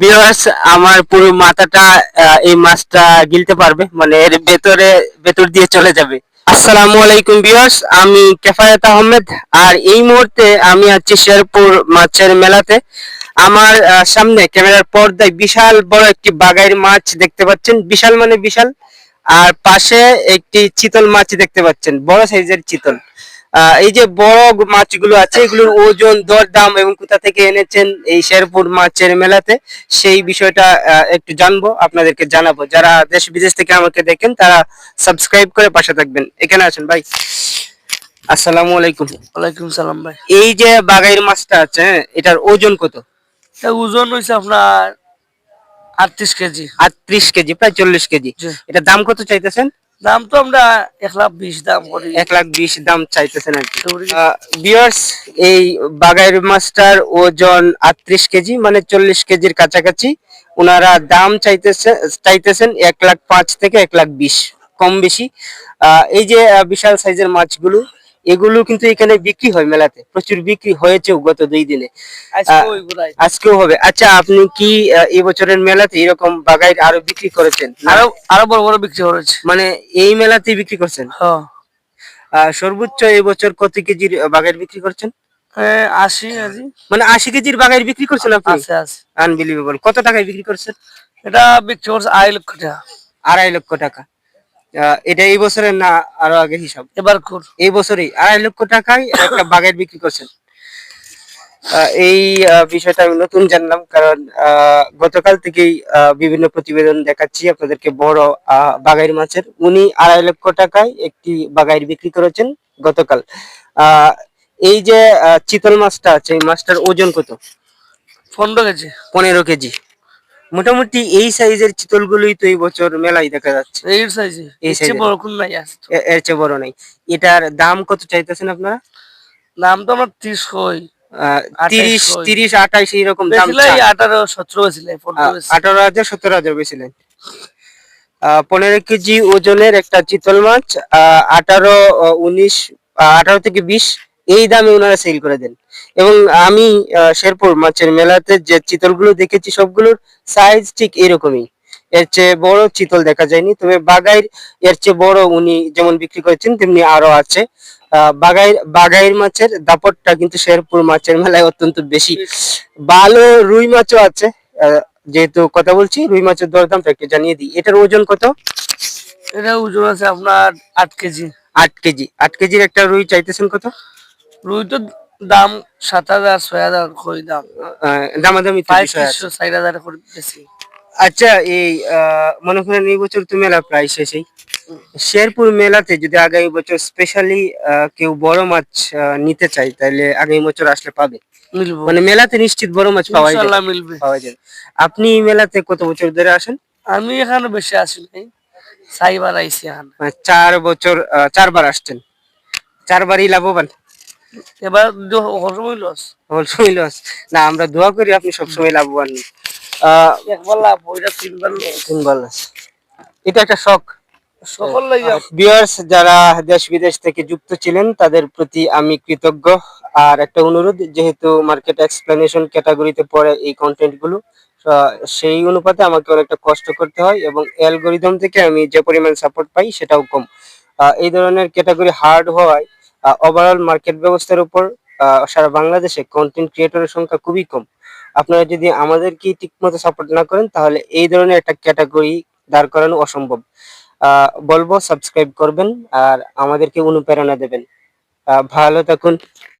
বিয়ার্স আমার পুরো মাথাটা এই মাছটা গিলতে পারবে মানে এর ভেতরে, ভেতর দিয়ে চলে যাবে। আসসালামু আলাইকুম বিয়ার্স আমি কেফায়েত আহমেদ, আর এই মুহূর্তে আমি আছি শেরপুর মাছের মেলাতে। আমার সামনে ক্যামেরার পর্দায় বিশাল বড় একটি বাগাইর মাছ দেখতে পাচ্ছেন, বিশাল মানে বিশাল, আর পাশে একটি চিতল মাছ দেখতে পাচ্ছেন, বড় সাইজের চিতল। এই যে বড় মাছগুলো আছে এগুলোর ওজন দর দাম এবং কোথা থেকে এনেছেন এই শেরপুর মাছের মেলাতে সেই বিষয়টা একটু জানব আপনাদেরকে জানাব। যারা দেশ বিদেশ থেকে আমাকে দেখেন তারা সাবস্ক্রাইব করে পাশে থাকবেন। এখানে আছেন ভাই। আসসালামু আলাইকুম। ওয়ালাইকুম সালাম ভাই। এই যে বাগাইর মাছটা আছে হ্যাঁ, এটার ওজন কত? ওজন হয়েছে আপনার আটত্রিশ কেজি। আটত্রিশ কেজি প্রায় চল্লিশ কেজি। জি। এটা দাম কত চাইতেছেন? দাম তো আমরা এক লাখ বিশ দাম করি। এক লাখ বিশ দাম চাইতেছেন আর বিয়ার্স এই বাগাইর মাছটার ওজন আটত্রিশ কেজি মানে চল্লিশ কেজির কাছাকাছি। ওনারা দাম চাইতেছে চাইতেছেন এক লাখ পাঁচ থেকে এক লাখ বিশ কম বেশি। আহ, এই যে বিশাল সাইজের মাছগুলো এগুলো কিন্তু এখানে বিক্রি হয় মেলাতে। প্রচুর বিক্রি হয়েছে গত দুই দিনে। আজকেও হবে। আচ্ছা আপনি কি আহ, এই বছরের মেলাতে এরকম বাগাই আরও বিক্রি করেছেন? আরও আরও বড় বড় বিক্রি করেছে। মানে এই মেলাতেই বিক্রি করছেন? সর্বোচ্চ এই বছর কত কেজির বাগাইর বিক্রি করছেন? আশি কেজি। মানে আশি কেজির বাগাইর বিক্রি করছেন আপনি? আনবিলিভেবল কত টাকায় বিক্রি করছেন? এটা বিক্রি করছে আড়াই লক্ষ টাকা। আড়াই লক্ষ টাকা। এটা এই বছরের না আরও আগে হিসাব? এবার এই বছরই আড়াই লক্ষ টাকায় একটা বাগাইর বিক্রি করছেন। এই বিষয়টা আমি নতুন জানলাম কারণ গতকাল থেকেই বিভিন্ন প্রতিবেদন দেখাচ্ছি আপনাদেরকে বড় বাগাইর মাছের। উনি আড়াই লক্ষ টাকায় একটি বাগাইর বিক্রি করেছেন গতকাল। আহ, এই যে চিতল মাছটা আছে এই মাছটার ওজন কত? পনেরো কেজি। পনেরো কেজি। মোটামুটি এই সাইজের চিতলগুলোই তো এই বছর মেলায় দেখা যাচ্ছে। এই সাইজে এই এর। বড় কোন নাই আছে এর চেয়ে বড় নাই। এটার দাম কত চাইতেছেন আপনারা? দাম তো আমার ত্রিশ কই। আহ, আঠাইশ তিরিশ কই। তিরিশ আঠাইশ এইরকম দাম সতেরো বেশিলাই পনেরো বেশি। আঠারো হাজার সতেরো হাজার বেছিলেন আহ, পনেরো কেজি ওজনের একটা চিতল মাছ আহ, আঠারো উনিশ আঠারো থেকে বিশ। এই দামে ওনারা সেল করে দেন। এবং আমি শেরপুর মাছের মেলাতে যে চিতলগুলো দেখেছি সবগুলোর সাইজ ঠিক এরকমই। এর চেয়ে বড় চিতল দেখা যায়নি। তবে বাগাইর এর চেয়ে বড় উনি যেমন বিক্রি করেছেন তেমনি আরও আছে। বাগাইর বাগাইর মাছের দাপটটা কিন্তু শেরপুর মাছের মেলায় অত্যন্ত বেশি। ভালো রুই মাছও আছে। যেহেতু কথা বলছি রুই মাছের দরদামটা একটু জানিয়ে দিই। এটার ওজন কত? এটা ওজন আছে আপনার আট কেজি। আট কেজি। আট কেজির একটা রুই চাইতেছেন কত? রুই তো দাম সাত হাজার ছয় হাজার কই দাম? দামাদামি পঁয়ত্রিশশো চার হাজার করে বেশি। আচ্ছা এই মনে করেন এই বছর তো মেলা প্রায় শেষেই শেরপুর মেলাতে যদি আগামী বছর স্পেশালি কেউ বড় মাছ নিতে চায় তাহলে আগামী বছর আসলে পাবে। মিলবো। মানে মেলাতে নিশ্চিত বড় মাছ পাওয়া যায়। মিলবে। পাওয়া যায়। আপনি এই মেলাতে কত বছর ধরে আসেন? আমি এখানে বেশি আসি নাই সাইবার আইসি এখানে। মানে চার বছর চারবার আসছেন। চারবারই লাভবান। এবার লস। লস। না আমরা দোয়া করি আপনি সবসময় লাভবান। একবার লাভ ওইটা তিনবার তিনবার loss। এটা একটা শখ। সকল ভিউয়ার্স যারা দেশ বিদেশ থেকে যুক্ত ছিলেন তাদের প্রতি আমি কৃতজ্ঞ। আর একটা অনুরোধ যেহেতু মার্কেট এক্সপ্লেনেশন ক্যাটাগরিতে পড়ে এই কন্টেন্টগুলো আহ, সেই অনুপাতে আমাকে অনেকটা কষ্ট করতে হয় এবং অ্যালগোরিদম থেকে আমি যে পরিমাণ সাপোর্ট পাই সেটাও কম। এই ধরনের ক্যাটাগরি হার্ড হওয়ায় ওভারঅল মার্কেট ব্যবস্থার উপর সারা বাংলাদেশে কন্টেন্ট ক্রিয়েটরের সংখ্যা খুবই কম। আপনারা যদি আমাদেরকে ঠিকমতো সাপোর্ট না করেন, তাহলে এই ধরনের একটা ক্যাটাগরি দাঁড় করানো অসম্ভব। বলব সাবস্ক্রাইব করবেন আর আমাদেরকে অনুপ্রেরণা দেবেন। ভালো থাকুন।